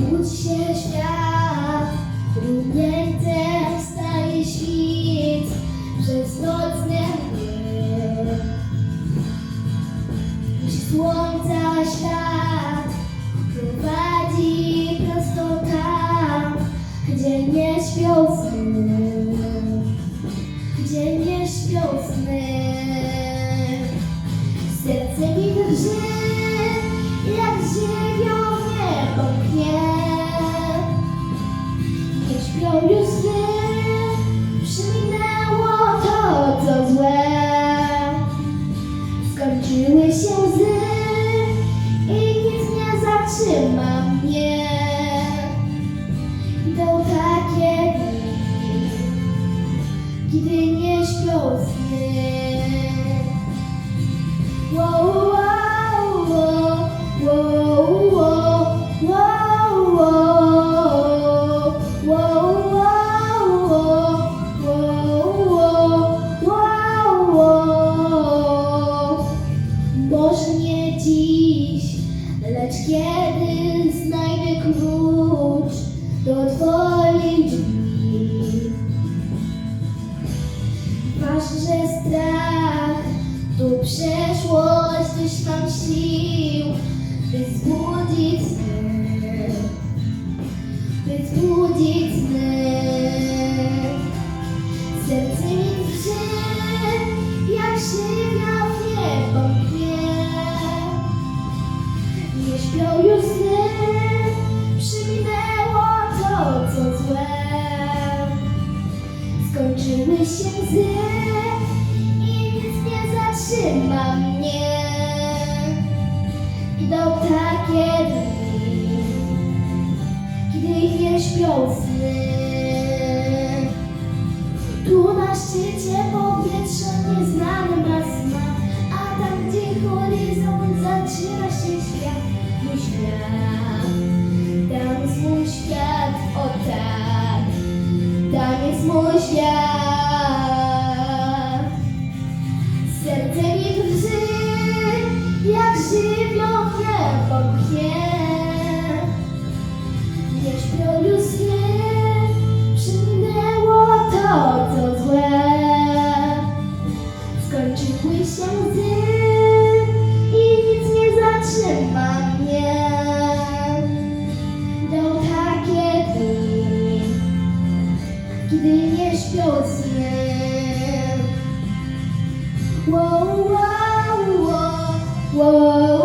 Budzi się świat, rumieńce staje świt przez nocne mgły. Gdzie słońca świat prowadzi prosto tam, gdzie nie śpią sny, gdzie nie śpią sny. Serce mi drży, jak ziemią śpią dziś, lecz kiedy znajdę klucz do Twoich strach to przeszłość, tyś mam sił, by zbudzić sny, by zbudzić sny. Serce mi drży, jak żywioł w niebo pnie. Nie śpią już sny, przyminęło to, co złe. Skończyły się łzy nie zatrzyma mnie. Idą takie dni, kiedy nie śpią sny. Tu na szczycie powietrza nieznane ma smak, a tam gdzie horyzont zaczyna się świat, mój świat, tam jest mój świat, o tak, tam jest mój świat. ว้าวว้าวว้าว